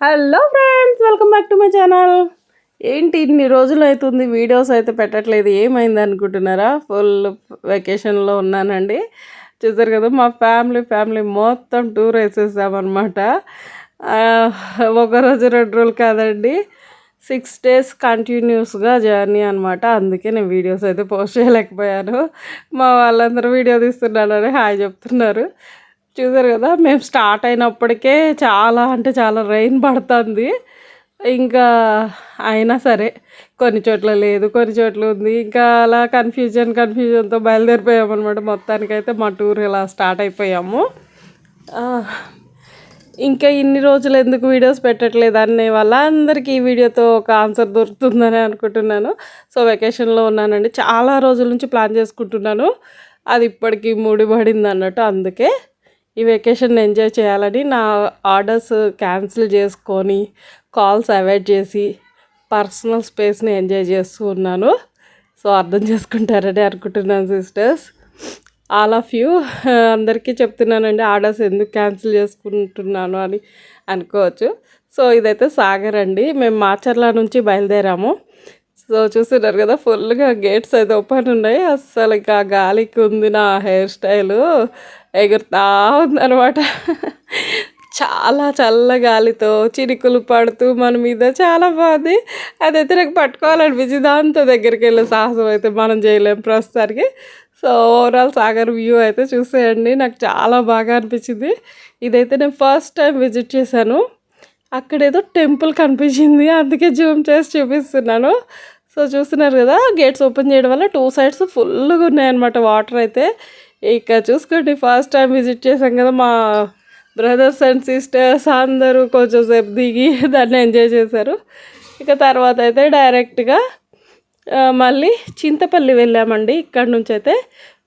Hello friends welcome back to my channel. ఏంటి ఇన్ని రోజులు అవుతుంది వీడియోస్ అయితే పెట్టట్లేదు ఏమైంది అనుకుంటున్నారా? ఫుల్ వెకేషన్లో ఉన్నానండి. చూసారు కదా మా ఫ్యామిలీ ఫ్యామిలీ మొత్తం టూర్ వేసేసామన్నమాట. ఒక రోజు రెండు రోజులు కాదండి సిక్స్ డేస్ కంటిన్యూస్గా జర్నీ అనమాట అందుకే నేను వీడియోస్ అయితే పోస్ట్ చేయలేకపోయాను. మా వాళ్ళందరూ వీడియో తీస్తున్నారని హాయ్ చెప్తున్నారు. చూసారు కదా మేము స్టార్ట్ అయినప్పటికే చాలా అంటే చాలా రెయిన్ పడుతుంది. ఇంకా అయినా సరే కొన్ని చోట్ల లేదు కొన్ని చోట్ల ఉంది. ఇంకా అలా కన్ఫ్యూజన్ కన్ఫ్యూజన్తో బయలుదేరిపోయామన్నమాట మొత్తానికైతే మా టూర్ ఇలా స్టార్ట్ అయిపోయాము. ఇంకా ఇన్ని రోజులు ఎందుకు వీడియోస్ పెట్టట్లేదు అనే అందరికీ ఈ వీడియోతో ఒక ఆన్సర్ దొరుకుతుందని అనుకుంటున్నాను. సో వెకేషన్లో ఉన్నానండి. చాలా రోజుల నుంచి ప్లాన్ చేసుకుంటున్నాను. అది ఇప్పటికి ముడిపడింది అన్నట్టు అందుకే. ఈ వెకేషన్ ఎంజాయ్ చేయాలని నా ఆర్డర్స్ క్యాన్సిల్ చేసుకొని కాల్స్ అవాయిడ్ చేసి పర్సనల్ స్పేస్ని ఎంజాయ్ చేస్తూ ఉన్నాను. సో అర్థం చేసుకుంటారని అనుకుంటున్నాను సిస్టర్స్ ఆల్ ఆఫ్ యూ అందరికీ చెప్తున్నానండి ఆర్డర్స్ ఎందుకు క్యాన్సిల్ చేసుకుంటున్నాను అని అనుకోవచ్చు. సో ఇదైతే సాగర్ అండి మేము మాచర్ల నుంచి బయలుదేరాము. సో చూస్తున్నారు కదా ఫుల్గా గేట్స్ అయితే ఓపెన్ ఉన్నాయి. అస్సలు ఇంకా గాలికి ఉంది నా హెయిర్ స్టైల్. ఎగురుతా ఉందనమాట చాలా చల్ల గాలితో చినుకులు పడుతూ మన మీద చాలా బాగుంది. అదైతే నాకు పట్టుకోవాలనిపించింది. దాంతో దగ్గరికి వెళ్ళే సాహసం అయితే మనం చేయలేం ప్రస్తుతానికి. సో ఓవరాల్ సాగర్ వ్యూ అయితే చూసేయండి. నాకు చాలా బాగా అనిపించింది. ఇదైతే నేను ఫస్ట్ టైం విజిట్ చేశాను. అక్కడ ఏదో టెంపుల్ కనిపించింది. అందుకే జూమ్ చేసి చూపిస్తున్నాను. సో చూస్తున్నారు కదా గేట్స్ ఓపెన్ చేయడం వల్ల టూ సైడ్స్ ఫుల్గా ఉన్నాయన్నమాట వాటర్ అయితే. ఇక చూసుకోండి ఫస్ట్ టైం విజిట్ చేసాం కదా మా బ్రదర్స్ అండ్ సిస్టర్స్ అందరూ కొంచెం సేపు దిగి దాన్ని ఎంజాయ్ చేశారు. ఇక తర్వాత అయితే డైరెక్ట్గా మళ్ళీ చింతపల్లి వెళ్ళామండి. ఇక్కడ నుంచి అయితే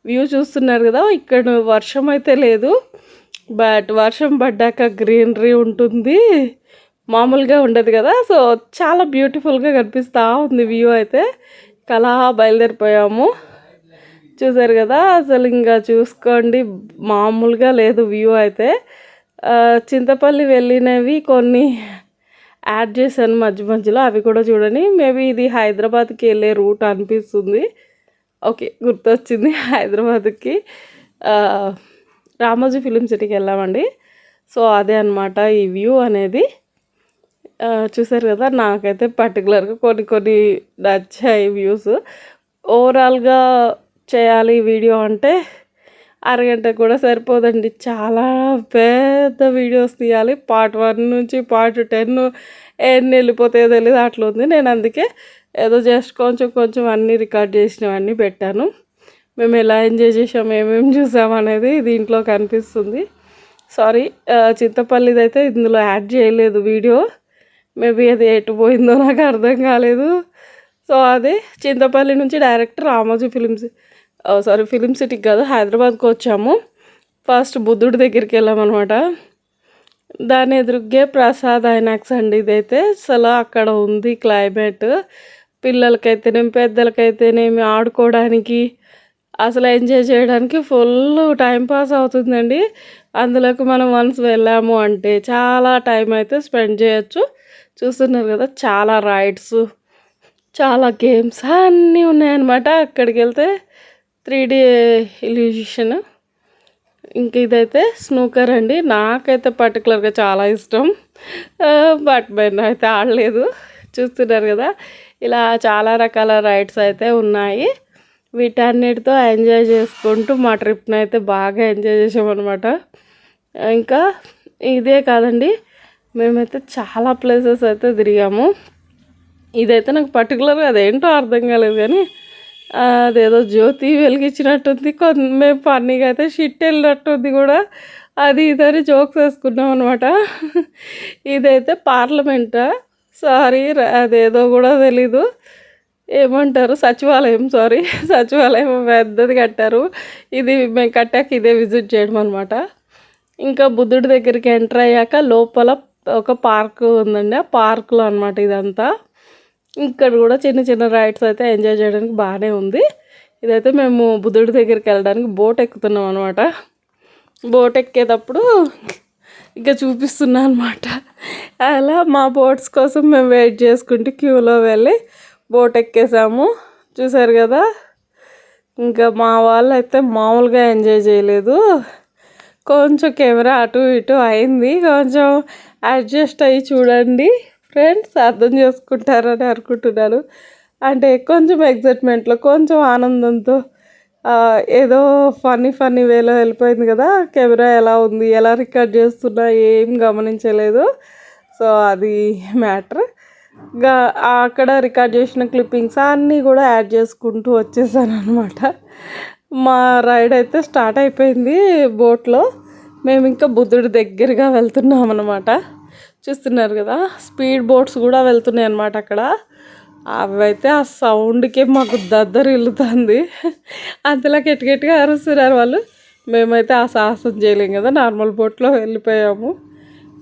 వ్యూ చూస్తున్నారు కదా ఇక్కడ వర్షం అయితే లేదు. బట్ వర్షం పడ్డాక గ్రీనరీ ఉంటుంది. మామూలుగా ఉండదు కదా. సో చాలా బ్యూటిఫుల్గా కనిపిస్తూ ఉంది వ్యూ అయితే. కలా బయలుదేరిపోయాము. చూసారు కదా అసలు ఇంకా చూసుకోండి. మామూలుగా లేదు వ్యూ అయితే. చింతపల్లి వెళ్ళినవి కొన్ని యాడ్ చేశాను మధ్య మధ్యలో. అవి కూడా చూడండి. మేబీ ఇది హైదరాబాద్కి వెళ్ళే రూట్ అనిపిస్తుంది. ఓకే గుర్తొచ్చింది హైదరాబాద్కి. రామోజీ ఫిలిం సిటీకి వెళ్ళామండి. సో అదే అనమాట ఈ వ్యూ అనేది. చూసారు కదా నాకైతే పర్టికులర్గా కొన్ని కొన్ని నచ్చాయి వ్యూస్ ఓవరాల్గా చేయాలి వీడియో అంటే అరగంట కూడా సరిపోదండి. చాలా పెద్ద వీడియోస్ తీయాలి. పార్ట్ వన్ నుంచి పార్ట్ టెన్ ఎన్ని వెళ్ళిపోతాయో తెలియదు అట్లా ఉంది. నేను అందుకే ఏదో జస్ట్ కొంచెం కొంచెం అన్నీ రికార్డ్ చేసినవన్నీ పెట్టాను. మేము ఎలా ఎంజాయ్ చేసాం ఏమేమి చూసాం అనేది దీంట్లో కనిపిస్తుంది. సారీ చింతపల్లిదైతే ఇందులో యాడ్ చేయలేదు వీడియో మేబీ అది ఎటు పోయిందో నాకు అర్థం కాలేదు. సో అదే చింతపల్లి నుంచి direct Ramoji films sorry film సిటీకి కాదు హైదరాబాద్కి వచ్చాము. ఫస్ట్ బుద్ధుడి దగ్గరికి వెళ్ళామన్నమాట దాని ఎదురుగే ప్రసాద్ ఐనాక్స్ అండి ఇదైతే. అసలు అక్కడ ఉంది క్లైమేట్. పిల్లలకైతేనేమి పెద్దలకైతేనేమి ఆడుకోవడానికి అసలు ఎంజాయ్ చేయడానికి ఫుల్ టైం పాస్ అవుతుందండి. అందులోకి మనం వన్స్ వెళ్ళాము అంటే చాలా టైం అయితే స్పెండ్ చేయొచ్చు. చూస్తున్నారు కదా చాలా రైడ్స్ చాలా గేమ్స్ అన్నీ ఉన్నాయన్నమాట. అక్కడికి వెళ్తే త్రీ డీ ఇల్యూషన్. ఇంక ఇదైతే స్నూకర్ అండి. నాకైతే పర్టికులర్గా చాలా ఇష్టం. బట్ నేను అయితే ఆడలేదు. చూస్తున్నారు కదా ఇలా చాలా రకాల రైడ్స్ అయితే ఉన్నాయి. వీటన్నిటితో ఎంజాయ్ చేసుకుంటూ మా ట్రిప్ని అయితే బాగా ఎంజాయ్ చేసామన్నమాట. ఇంకా ఇదే కాదండి మేమైతే చాలా ప్లేసెస్ అయితే తిరిగాము. ఇదైతే నాకు పర్టికులర్గా అదేంటో అర్థం కాలేదు కానీ అదేదో జ్యోతి వెలిగించినట్టుంది కొంత మేము ఫన్నీగా అయితే షిట్ వెళ్ళినట్టుంది కూడా. అది ఇదని జోక్స్ వేసుకున్నాం అనమాట ఇదైతే పార్లమెంటా సారీ అదేదో కూడా తెలీదు. ఏమంటారు? సచివాలయం సారీ సచివాలయం పెద్దది కట్టారు. ఇది మేము కట్టాక ఇదే విజిట్ చేయడం అనమాట ఇంకా బుద్ధుడి దగ్గరికి ఎంటర్ అయ్యాక లోపల ఒక పార్క్ ఉందండి. ఆ పార్క్లో అనమాట ఇదంతా. ఇక్కడ కూడా చిన్న చిన్న రైడ్స్ అయితే ఎంజాయ్ చేయడానికి బాగానే ఉంది. ఇదైతే మేము బుద్ధుడి దగ్గరికి వెళ్ళడానికి బోట్ ఎక్కుతున్నాం అనమాట బోట్ ఎక్కేటప్పుడు ఇంకా చూపిస్తున్నా అనమాట అలా మా బోట్స్ కోసం మేము వెయిట్ చేసుకుంటూ క్యూలో వెళ్ళి బోట్ ఎక్కేసాము. చూసారు కదా? ఇంకా మా వాళ్ళు అయితే మామూలుగా ఎంజాయ్ చేయలేదు. కొంచెం కెమెరా అటు ఇటు అయింది. కొంచెం అడ్జస్ట్ అయ్యి చూడండి. ఫ్రెండ్స్ అర్థం చేసుకుంటారని అనుకుంటున్నాను. అంటే కొంచెం ఎగ్జైట్మెంట్లో కొంచెం ఆనందంతో ఏదో ఫన్నీ ఫన్నీ వేలో వెళ్ళిపోయింది కదా? కెమెరా ఎలా ఉంది? ఎలా రికార్డ్ చేస్తున్నా? ఏం గమనించలేదు. సో అది మ్యాటర్ అక్కడ రికార్డ్ చేసిన క్లిప్పింగ్స్ అన్నీ కూడా యాడ్ చేసుకుంటూ వచ్చేసాను అనమాట మా రైడ్ అయితే స్టార్ట్ అయిపోయింది బోట్లో. మేము ఇంకా బుద్ధుడి దగ్గరగా వెళ్తున్నాం అనమాట చూస్తున్నారు కదా స్పీడ్ బోట్స్ కూడా వెళ్తున్నాయి అనమాట అక్కడ. అవైతే ఆ సౌండ్కే మాకు దద్దరు ఇల్లుతుంది. అంతలా గట్టి అరుస్తున్నారు వాళ్ళు. మేమైతే ఆ సాహసం చేయలేం కదా నార్మల్ బోట్లో వెళ్ళిపోయాము.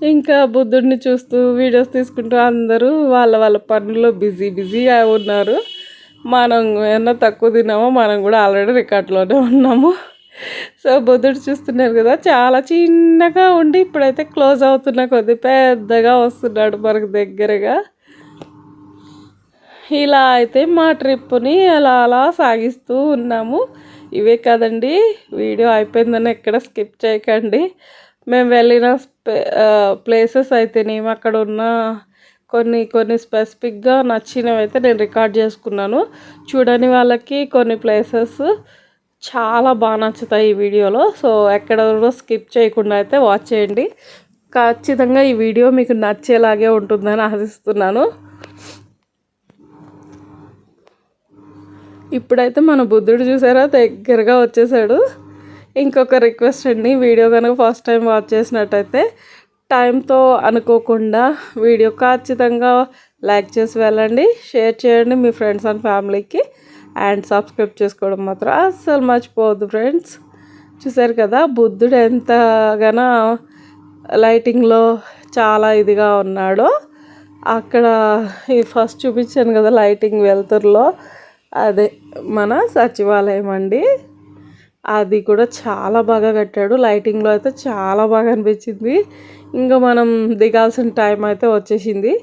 ఇంకా బుద్ధుడిని చూస్తూ వీడియోస్ తీసుకుంటూ అందరూ వాళ్ళ వాళ్ళ పనుల్లో బిజీ బిజీగా ఉన్నారు. మనం ఏమన్నా తక్కువ తిన్నామో మనం కూడా ఆల్రెడీ రికార్డ్లోనే ఉన్నాము. సో బుద్ధుడు చూస్తున్నారు కదా చాలా చిన్నగా ఉండి ఇప్పుడైతే క్లోజ్ అవుతున్న కొద్ది పెద్దగా వస్తున్నాడు మనకు దగ్గరగా. ఇలా అయితే మా ట్రిప్ని అలా అలా సాగిస్తూ ఉన్నాము. ఇవే కదండి వీడియో అయిపోయిందని ఎక్కడ స్కిప్ చేయకండి. మేము వెళ్ళిన ప్లేసెస్ అయితేనేమి అక్కడ ఉన్న కొన్ని కొన్ని స్పెసిఫిక్గా నచ్చినవి అయితే నేను రికార్డ్ చేసుకున్నాను. చూడని వాళ్ళకి కొన్ని ప్లేసెస్ చాలా బాగా నచ్చుతాయి ఈ వీడియోలో. సో ఎక్కడ స్కిప్ చేయకుండా అయితే వాచ్ చేయండి. ఖచ్చితంగా ఈ వీడియో మీకు నచ్చేలాగే ఉంటుందని ఆశిస్తున్నాను. ఇప్పుడైతే మన బుద్ధుడు చూసారా? దగ్గరగా వచ్చేసాడు. ఇంకొక రిక్వెస్ట్ అండి. వీడియో కనుక ఫస్ట్ టైం వాచ్ చేసినట్టయితే టైంతో అనుకోకుండా వీడియో ఖచ్చితంగా లైక్ చేసి వెళ్ళండి. షేర్ చేయండి మీ ఫ్రెండ్స్ అండ్ ఫ్యామిలీకి అండ్ సబ్స్క్రైబ్ చేసుకోవడం మాత్రం అస్సలు మర్చిపోవద్దు ఫ్రెండ్స్ చూసారు కదా బుద్ధుడు ఎంతగానో లైటింగ్లో చాలా ఇదిగా ఉన్నాడో అక్కడ ఈ ఫస్ట్ చూపించాను కదా లైటింగ్ వెలుతురులో. అదే మన సచివాలయం అండి. అది కూడా చాలా బాగా కట్టాడు. లైటింగ్లో అయితే చాలా బాగా అనిపించింది. ఇంకా మనం దిగాల్సిన టైం అయితే వచ్చేసింది.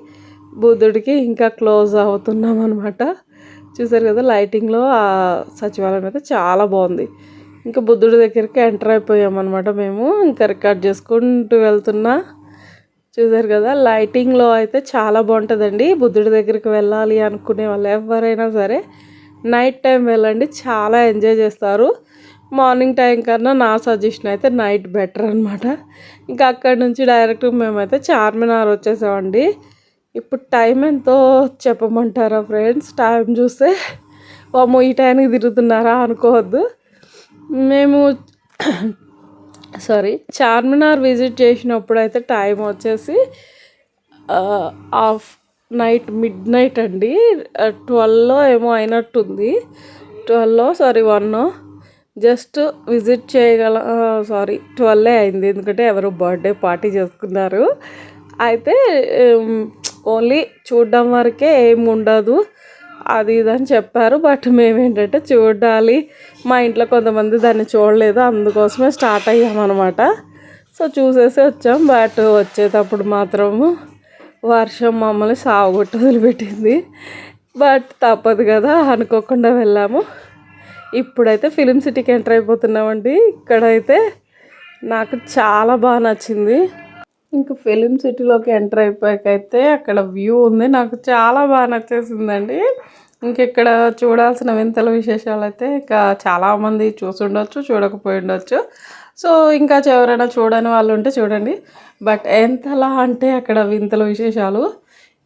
బుద్ధుడికి ఇంకా క్లోజ్ అవుతున్నాం అనమాట చూసారు కదా లైటింగ్లో ఆ సచివాలయం అయితే చాలా బాగుంది. ఇంకా బుద్ధుడి దగ్గరికి ఎంటర్ అయిపోయామన్నమాట మేము. ఇంకా రికార్డ్ చేసుకుంటూ వెళ్తున్నా. చూసారు కదా లైటింగ్లో అయితే చాలా బాగుంటుందండి. బుద్ధుడి దగ్గరికి వెళ్ళాలి అనుకునే వాళ్ళు ఎవరైనా సరే నైట్ టైం వెళ్ళండి. చాలా ఎంజాయ్ చేస్తారు. మార్నింగ్ టైం కన్నా నా సజెషన్ అయితే నైట్ బెటర్ అనమాట ఇంకా అక్కడి నుంచి డైరెక్ట్ మేమైతే చార్మినార్ వచ్చేసామండి. ఇప్పుడు టైం ఎంతో చెప్పమంటారా ఫ్రెండ్స్? టైం చూస్తే వామో ఈ టైంకి తిరుగుతున్నారా అనుకోవద్దు. మేము సారీ చార్మినార్ విజిట్ చేసినప్పుడు అయితే టైం వచ్చేసి ఆఫ్ నైట్ మిడ్ నైట్ అండి. ట్వెల్వ్లో ఏమో అయినట్టుంది. Twelve sorry one just visit చేయగల సారీ ట్వెల్వ్ అయింది. ఎందుకంటే ఎవరు బర్త్డే పార్టీ చేసుకున్నారు. అయితే ఓన్లీ చూడడం వరకే ఏం ఉండదు. అది ఇది అని చెప్పారు. బట్ మేమేంటంటే చూడాలి. మా ఇంట్లో కొంతమంది దాన్ని చూడలేదు. అందుకోసమే స్టార్ట్ అయ్యామన్నమాట. సో చూసేసి వచ్చాం. బట్ వచ్చేటప్పుడు మాత్రము వర్షం మమ్మల్ని సాగుట్టు వదిలిపెట్టింది. బట్ తప్పదు కదా అనుకోకుండా వెళ్ళాము. ఇప్పుడైతే ఫిలిం సిటీకి ఎంటర్ అయిపోతున్నామండి. ఇక్కడైతే నాకు చాలా బాగా నచ్చింది. ఇంకా ఫిలిం సిటీలోకి ఎంటర్ అయిపోయాకైతే అక్కడ వ్యూ ఉంది. నాకు చాలా బాగా నచ్చేసిందండి. ఇంకెక్కడ చూడాల్సిన వింతల విశేషాలు అయితే ఇంకా చాలామంది చూసి ఉండొచ్చు చూడకపోయి ఉండొచ్చు. సో ఇంకా ఎవరైనా చూడని వాళ్ళు ఉంటే చూడండి. బట్ ఎంతలా అంటే అక్కడ వింతల విశేషాలు.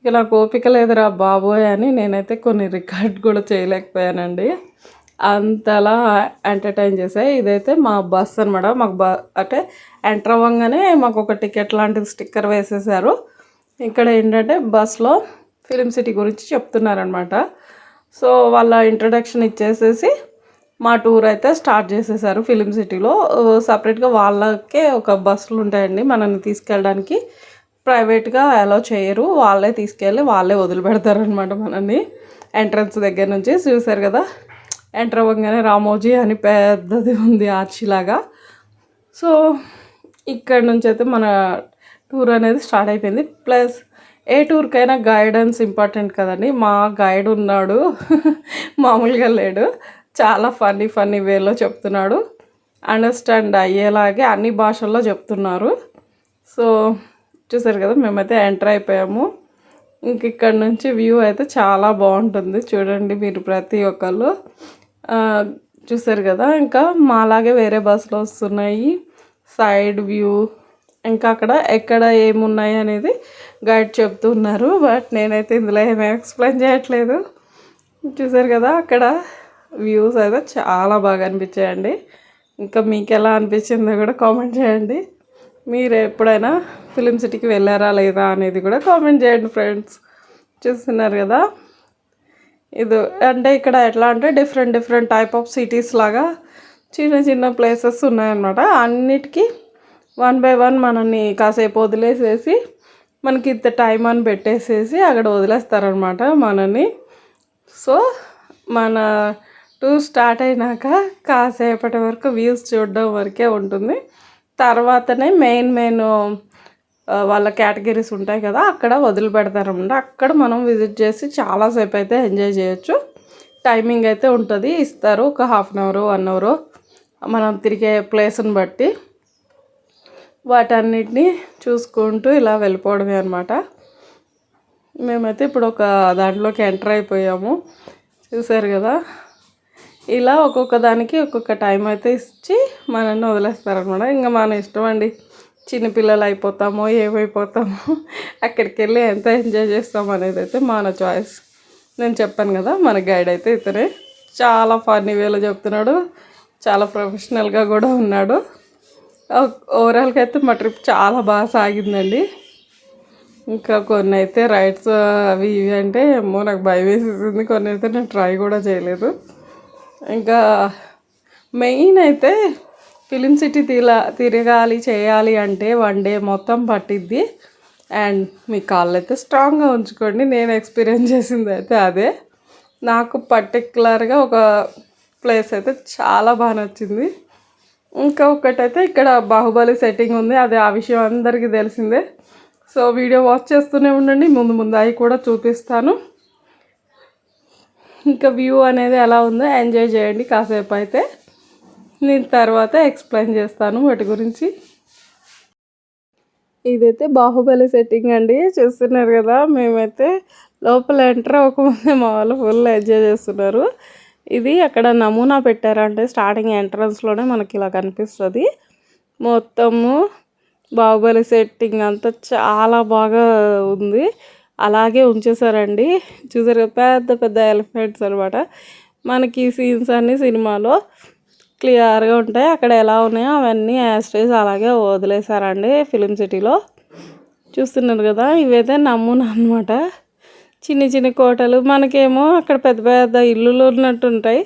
ఇక నాకు ఓపిక లేదురా బాబోయ్ అని నేనైతే కొన్ని రికార్డ్ కూడా చేయలేకపోయానండి. అంతలా ఎంటర్టైన్ చేసాయి ఇదైతే మా బస్ అనమాట మాకు బ అంటే ఎంటర్ అవ్వగానే మాకు ఒక టికెట్ లాంటిది స్టిక్కర్ వేసేసారు. ఇక్కడ ఏంటంటే బస్లో ఫిలిం సిటీ గురించి చెప్తున్నారనమాట సో వాళ్ళ ఇంట్రడక్షన్ ఇచ్చేసేసి మా టూర్ అయితే స్టార్ట్ చేసేసారు ఫిలిం సిటీలో సపరేట్గా వాళ్ళకే ఒక బస్సులు ఉంటాయండి. మనల్ని తీసుకెళ్ళడానికి ప్రైవేట్గా అలో చేయరు. వాళ్ళే తీసుకెళ్ళి వాళ్ళే వదిలిపెడతారు అనమాట మనల్ని. ఎంట్రన్స్ దగ్గర నుంచి చూసారు కదా? ఎంటర్ అవ్వగానే రామోజీ అని పెద్దది ఉంది ఆర్చిలాగా. సో ఇక్కడ నుంచి అయితే మన టూర్ అనేది స్టార్ట్ అయిపోయింది. ప్లస్ ఏ టూర్కైనా గైడెన్స్ ఇంపార్టెంట్ కదండి. మా గైడ్ ఉన్నాడు. మామూలుగా లేడు. చాలా ఫన్నీ ఫన్నీ వేలో చెప్తున్నాడు. అండర్స్టాండ్ అయ్యేలాగే అన్ని భాషల్లో చెప్తున్నారు. సో చూసారు కదా మేమైతే ఎంటర్ అయిపోయాము. ఇంక ఇక్కడ నుంచి వ్యూ అయితే చాలా బాగుంటుంది. చూడండి మీరు ప్రతి ఒక్కళ్ళు. చూసారు కదా ఇంకా మాలాగే వేరే బస్సులు వస్తున్నాయి. సైడ్ వ్యూ ఇంకా అక్కడ ఎక్కడ ఏమున్నాయి అనేది గైడ్ చెప్తున్నారు బట్ నేనైతే ఇందులో ఏమీ ఎక్స్ప్లెయిన్ చేయట్లేదు. చూసారు కదా అక్కడ వ్యూస్ అయితే చాలా బాగా అనిపించాయండి. ఇంకా మీకు ఎలా అనిపించిందో కూడా కామెంట్ చేయండి. మీరు ఎప్పుడైనా ఫిలిం సిటీకి వెళ్ళారా లేదా అనేది కూడా కామెంట్ చేయండి ఫ్రెండ్స్ చూస్తున్నారు కదా. ఇది అంటే ఇక్కడ ఎట్లా అంటే different different type of cities లాగా చిన్న చిన్న ప్లేసెస్ ఉన్నాయన్నమాట. అన్నిటికీ వన్ బై వన్ మనల్ని కాసేపు వదిలేసేసి మనకి ఇంత టైం అని పెట్టేసేసి అక్కడ వదిలేస్తారనమాట మనని సో మన టూర్ స్టార్ట్ అయినాక కాసేపటి వరకు వ్యూస్ చూడడం వరకే ఉంటుంది. తర్వాతనే మెయిన్ మెయిన్ వాళ్ళ కేటగిరీస్ ఉంటాయి కదా అక్కడ వదిలిపెడతారనమాట. అక్కడ మనం విజిట్ చేసి చాలాసేపు అయితే ఎంజాయ్ చేయొచ్చు. టైమింగ్ అయితే ఉంటుంది. ఇస్తారు ఒక half an hour one hour. మనం తిరిగే ప్లేస్ని బట్టి వాటన్నిటిని చూసుకుంటూ ఇలా వెళ్ళిపోవడమే అనమాట మేమైతే ఇప్పుడు ఒక దాంట్లోకి ఎంటర్ అయిపోయాము. చూసారు కదా? ఇలా ఒక్కొక్క దానికి ఒక్కొక్క టైం అయితే ఇచ్చి మనల్ని వదిలేస్తారనమాట. ఇంకా మన ఇష్టం అండి. చిన్నపిల్లలు అయిపోతామో ఏమైపోతామో అక్కడికి వెళ్ళి ఎంత ఎంజాయ్ చేస్తాం అనేది అయితే మన చాయిస్ నేను చెప్పాను కదా మన గైడ్ అయితే ఇతనే. చాలా ఫన్నీ వేలో చెప్తున్నాడు. చాలా ప్రొఫెషనల్గా కూడా ఉన్నాడు. ఓవరాల్గా అయితే మా ట్రిప్ చాలా బాగా సాగిందండి. ఇంకా కొన్ని అయితే రైడ్స్ అవి ఇవి అంటే ఏమో నాకు భయం వేసేసింది. కొన్ని అయితే నేను ట్రై కూడా చేయలేదు. ఇంకా మెయిన్ అయితే ఫిలిం సిటీ తిలా తిరగాలి చేయాలి అంటే వన్ డే మొత్తం పట్టిద్ది. అండ్ మీ కాళ్ళు అయితే స్ట్రాంగ్గా ఉంచుకోండి. నేను ఎక్స్పీరియన్స్ చేసింది అయితే అదే. నాకు పర్టికులర్గా ఒక ప్లేస్ అయితే చాలా బాగా నచ్చింది. ఇంకా ఒకటైతే ఇక్కడ బాహుబలి సెట్టింగ్ ఉంది. అది ఆ విషయం అందరికీ తెలిసిందే. సో వీడియో వాచ్ చేస్తూనే ఉండండి. ముందు ముందు అవి కూడా చూపిస్తాను. ఇంకా వ్యూ అనేది ఎలా ఉందో ఎంజాయ్ చేయండి కాసేపు అయితే. నేను తర్వాత ఎక్స్ప్లెయిన్ చేస్తాను వాటి గురించి. ఇదైతే బాహుబలి సెట్టింగ్ అండి చూస్తున్నారు కదా మేమైతే లోపల ఎంటర్ అవ్వకముందే మా వాళ్ళు ఫుల్ ఎంజాయ్ చేస్తున్నారు. ఇది అక్కడ నమూనా పెట్టారంటే స్టార్టింగ్ ఎంట్రన్స్లోనే మనకి ఇలా కనిపిస్తుంది. మొత్తము బాహుబలి సెట్టింగ్ అంతా చాలా బాగా ఉంది. అలాగే ఉంచేసారండి చూసారు పెద్ద పెద్ద ఎలిఫెంట్స్ అనమాట మనకి సీన్స్ అన్ని సినిమాలో క్లియర్గా ఉంటాయి. అక్కడ ఎలా ఉన్నాయో అవన్నీ యాస్ట్రీస్ అలాగే వదిలేశారండి ఫిలిం సిటీలో. చూస్తున్నారు కదా ఇవైతే నమ్మును అనమాట చిన్న చిన్న కోటలు. మనకేమో అక్కడ పెద్ద పెద్ద ఇల్లులు ఉన్నట్టు ఉంటాయి.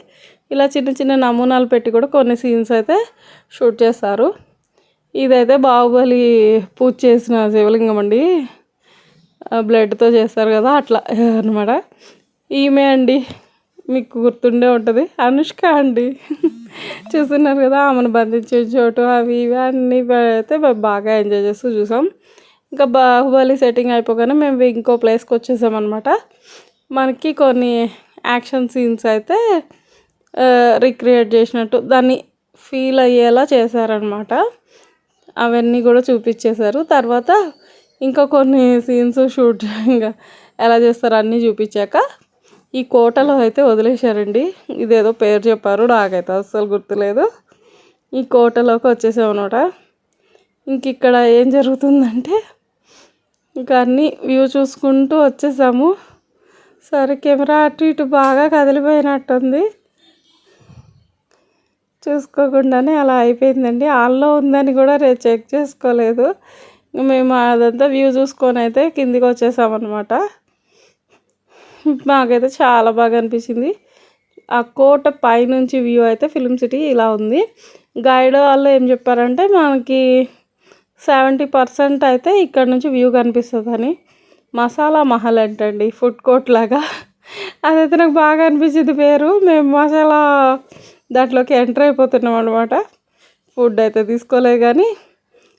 ఇలా చిన్న చిన్న నమూనాలు పెట్టి కూడా కొన్ని సీన్స్ అయితే షూట్ చేస్తారు. ఇదైతే బాహుబలి పూజ చేసిన శివలింగం అండి. బ్లడ్తో చేస్తారు కదా అట్లా అనమాట ఈమె అండి. మీకు గుర్తుండే ఉంటుంది. అనుష్క అండి. చూస్తున్నారు కదా ఆమెను బంధించే చోటు అవి ఇవి అన్నీ అయితే మేము బాగా ఎంజాయ్ చేస్తూ చూసాం. ఇంకా బాహుబలి సెట్టింగ్ అయిపోగానే మేము ఇంకో ప్లేస్కి వచ్చేసాం అనమాట మనకి కొన్ని యాక్షన్ సీన్స్ అయితే రిక్రియేట్ చేసినట్టు దాన్ని ఫీల్ అయ్యేలా చేశారనమాట అవన్నీ కూడా చూపించేశారు. తర్వాత ఇంకా కొన్ని సీన్స్ షూట్ ఇంకా ఎలా చేస్తారో అన్నీ చూపించాక ఈ కోటలో అయితే వదిలేశారండి. ఇదేదో పేరు చెప్పారు నాకైతే అస్సలు గుర్తులేదు. ఈ కోటలోకి వచ్చేసామన్నమాట. ఇంక ఇక్కడ ఏం జరుగుతుందంటే ఇంకా అన్నీ వ్యూ చూసుకుంటూ వచ్చేసాము. సరే కెమెరా అటు ఇటు బాగా కదిలిపోయినట్టుంది. చూసుకోకుండానే అలా అయిపోయిందండి. ఆన్లో ఉందని కూడా రేపు చెక్ చేసుకోలేదు. మేము అదంతా వ్యూ చూసుకొని అయితే కిందికి వచ్చేసామన్నమాట. మాకైతే చాలా బాగా అనిపించింది ఆ కోట పైనుంచి వ్యూ అయితే ఫిలిం సిటీ ఇలా ఉంది. గైడ్ వాళ్ళు ఏం చెప్పారంటే మనకి సెవెంటీ పర్సెంట్ అయితే ఇక్కడ నుంచి వ్యూ కనిపిస్తుందని. మసాలా మహల్ అంటండి ఫుడ్ కోర్ట్ లాగా. అదైతే నాకు బాగా అనిపించింది పేరు. మేము మసాలా దాంట్లోకి ఎంటర్ అయిపోతున్నాం అనమాట ఫుడ్ అయితే తీసుకోలేదు కానీ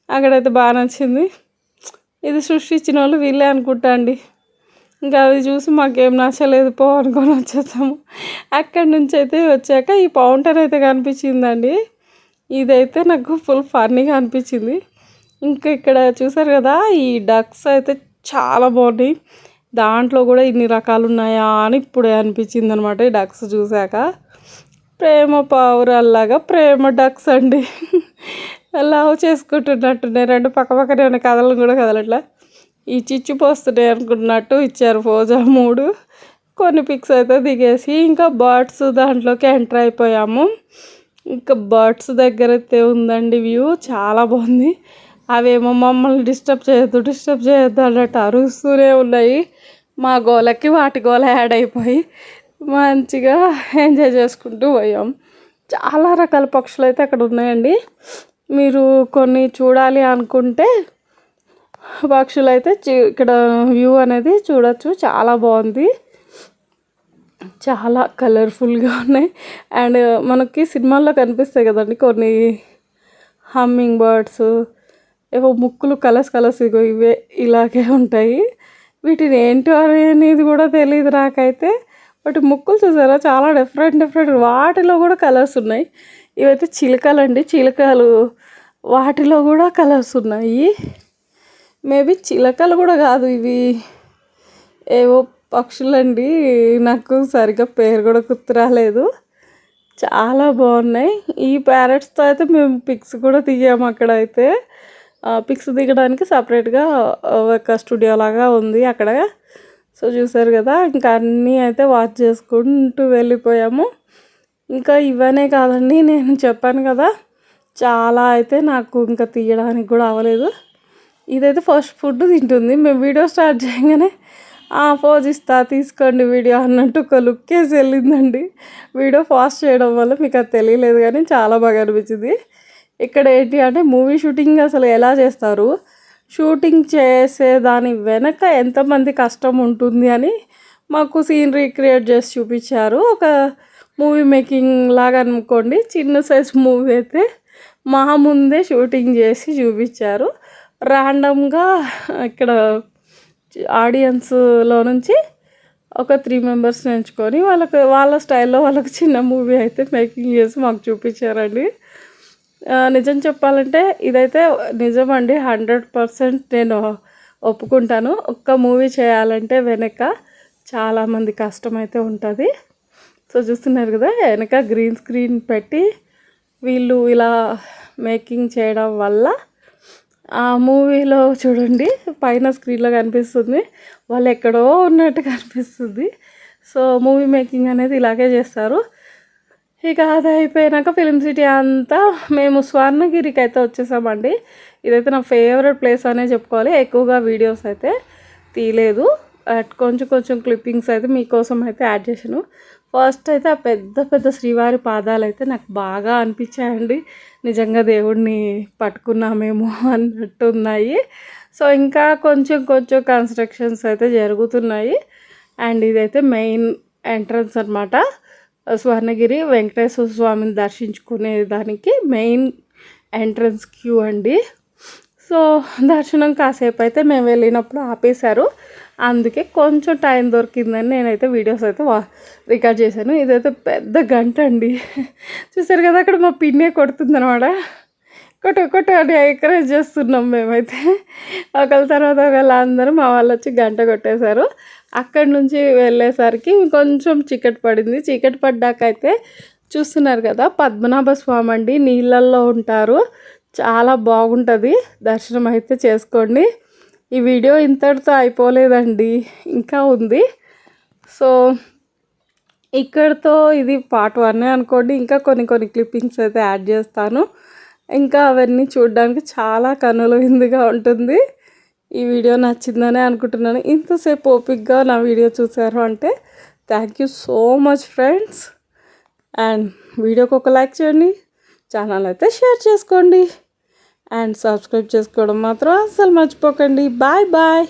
అక్కడైతే బాగా నచ్చింది. ఇది సృష్టించిన వాళ్ళు వీళ్ళే అనుకుంటా అండి. ఇంకా అది చూసి మాకేం నచ్చలేదు పో అనుకొని వచ్చేసాము. అక్కడి నుంచి అయితే వచ్చాక ఈ పౌంటర్ అయితే కనిపించిందండి. ఇదైతే నాకు ఫుల్ ఫన్నీగా అనిపించింది. ఇంకా ఇక్కడ చూసారు కదా ఈ డక్స్ అయితే చాలా బాగున్నాయి. దాంట్లో కూడా ఇన్ని రకాలు ఉన్నాయా అని ఇప్పుడే అనిపించింది అనమాట ఈ డక్స్ చూశాక ప్రేమ పావురాల్లాగా ప్రేమ డక్స్ అండి. లవ్ చేసుకుంటున్నట్టున్నాయి. రెండు పక్క పక్కనే ఉన్న కథలు కూడా కదలట్లే. ఈ చిచ్చు పోస్తున్నాయి అనుకున్నట్టు ఇచ్చారు ఫోజా మూడు. కొన్ని పిక్స్ అయితే దిగేసి ఇంకా బర్డ్స్ దాంట్లోకి ఎంటర్ అయిపోయాము. ఇంకా బర్డ్స్ దగ్గర అయితే ఉందండి వ్యూ చాలా బాగుంది. అవేమో మమ్మల్ని డిస్టర్బ్ చేయొద్దు డిస్టర్బ్ చేయొద్దు అన్నట్టు అరుస్తూనే ఉన్నాయి. మా గోలకి వాటి గోల యాడ్ అయిపోయి మంచిగా ఎంజాయ్ చేసుకుంటూ పోయాం. చాలా రకాల పక్షులు అయితే అక్కడ ఉన్నాయండి. మీరు కొన్ని చూడాలి అనుకుంటే పక్షులు అయితే ఇక్కడ వ్యూ అనేది చూడొచ్చు. చాలా బాగుంది. చాలా కలర్ఫుల్గా ఉన్నాయి. అండ్ మనకి సినిమాల్లో కనిపిస్తాయి కదండి కొన్ని హమ్మింగ్ బర్డ్స్ ఏవో ముక్కులు కలర్స్ కలర్స్ ఇగో ఇవే ఇలాగే ఉంటాయి. వీటిని ఏంటో అనేది కూడా తెలియదు నాకైతే. బట్ ముక్కులు చూసారా? చాలా డిఫరెంట్ డిఫరెంట్. వాటిలో కూడా కలర్స్ ఉన్నాయి. ఇవైతే చిలుకలు అండి చిలకలు వాటిలో కూడా కలర్స్ ఉన్నాయి. మేబీ చిలకలు కూడా కాదు ఇవి ఏవో పక్షులండి. నాకు సరిగ్గా పేరు కూడా గుర్తురాలేదు చాలా బాగున్నాయి. ఈ ప్యారెట్స్తో అయితే మేము పిక్స్ కూడా దిగాము అక్కడ అయితే పిక్స్ దిగడానికి సపరేట్గా ఒక స్టూడియో లాగా ఉంది అక్కడ. సో చూసారు కదా ఇంకా అన్నీ అయితే వాచ్ చేసుకుంటూ వెళ్ళిపోయాము. ఇంకా ఇవనే కాదండి నేను చెప్పాను కదా చాలా అయితే నాకు ఇంకా తీయడానికి కూడా అవ్వలేదు. ఇదైతే ఫస్ట్ ఫుడ్ తింటుంది. మేము వీడియో స్టార్ట్ చేయగానే పోజ్ ఇస్తా తీసుకోండి వీడియో అన్నట్టు ఒక లుక్ వేసి వెళ్ళిందండి. వీడియో ఫాస్ట్ చేయడం వల్ల మీకు అది తెలియలేదు కానీ చాలా బాగా అనిపించింది. ఇక్కడ ఏంటి అంటే మూవీ షూటింగ్ అసలు ఎలా చేస్తారు? షూటింగ్ చేసే దాని వెనక ఎంతమంది కష్టం ఉంటుంది అని మాకు సీన్ రీక్రియేట్ చేసి చూపించారు. ఒక మూవీ మేకింగ్ లాగా అనుకోండి చిన్న సైజ్ మూవీ అయితే మా ముందే షూటింగ్ చేసి చూపించారు. ర్యాండమ్గా ఇక్కడ ఆడియన్స్లో నుంచి ఒక త్రీ మెంబర్స్ని ఎంచుకొని వాళ్ళకి వాళ్ళ స్టైల్లో వాళ్ళకి చిన్న మూవీ అయితే మేకింగ్ చేసి మాకు చూపించారండి. నిజం చెప్పాలంటే ఇదైతే నిజమండి. హండ్రెడ్ పర్సెంట్ నేను ఒప్పుకుంటాను. ఒక్క మూవీ చేయాలంటే వెనక చాలామంది కష్టమైతే ఉంటుంది. సో చూస్తున్నారు కదా వెనక గ్రీన్ స్క్రీన్ పెట్టి వీళ్ళు ఇలా మేకింగ్ చేయడం వల్ల ఆ మూవీలో చూడండి పైన స్క్రీన్లో కనిపిస్తుంది. వాళ్ళు ఎక్కడో ఉన్నట్టు కనిపిస్తుంది. సో మూవీ మేకింగ్ అనేది ఇలాగే చేస్తారు. ఇక అది అయిపోయినాక ఫిలిం సిటీ అంతా మేము స్వర్ణగిరికి అయితే వచ్చేసామండి. ఇదైతే నా ఫేవరెట్ ప్లేస్ అనే చెప్పుకోవాలి. ఎక్కువగా వీడియోస్ అయితే తీయలేదు. కొంచెం కొంచెం క్లిప్పింగ్స్ అయితే మీకోసం అయితే యాడ్ చేశాను. ఫస్ట్ అయితే ఆ పెద్ద పెద్ద శ్రీవారి పాదాలు అయితే నాకు బాగా అనిపించాయండి. నిజంగా దేవుడిని పట్టుకున్నామేమో అన్నట్టు ఉన్నాయి సో ఇంకా కొంచెం కొంచెం కన్స్ట్రక్షన్స్ అయితే జరుగుతున్నాయి. అండ్ ఇదైతే మెయిన్ ఎంట్రన్స్ అనమాట స్వర్ణగిరి వెంకటేశ్వర స్వామిని దర్శించుకునే దానికి మెయిన్ ఎంట్రన్స్ క్యూ అండి. సో దర్శనం కాసేపు అయితే మేము వెళ్ళినప్పుడు ఆపేశారు. అందుకే కొంచెం టైం దొరికిందని నేనైతే వీడియోస్ అయితే వా రికార్డ్ చేశాను. ఇదైతే పెద్ద గంట అండి. చూసారు కదా అక్కడ మా పిన్నే కొడుతుందనమాట ఒకటి ఒకటి అని ఎంకరేజ్ చేస్తున్నాం మేమైతే. ఒకళ్ళ తర్వాత ఒకళ్ళ అందరూ మా వాళ్ళు వచ్చి గంట కొట్టేశారు. అక్కడి నుంచి వెళ్ళేసరికి కొంచెం చీకటి పడింది. చీకటి పడ్డాక అయితే చూస్తున్నారు కదా పద్మనాభ స్వామి అండి నీళ్ళల్లో ఉంటారు. చాలా బాగుంటుంది. దర్శనం అయితే చేసుకోండి. ఈ వీడియో ఇంతటితో అయిపోలేదండి. ఇంకా ఉంది. సో ఇక్కడితో ఇది పార్ట్ వన్ అనుకోండి. ఇంకా కొన్ని కొన్ని క్లిప్పింగ్స్ అయితే యాడ్ చేస్తాను. ఇంకా అవన్నీ చూడడానికి చాలా కనుల విందుగా ఉంటుంది. ఈ వీడియో నచ్చిందనే అనుకుంటున్నాను. ఇంతసేపు ఓపిక్గా నా వీడియో చూసారు అంటే thank you so much friends and వీడియోకి ఒక లైక్ చేయండి. ఛానల్ అయితే షేర్ చేసుకోండి. అండ్ సబ్స్క్రైబ్ చేసుకోవడం మాత్రం అస్సలు మర్చిపోకండి. Bye bye.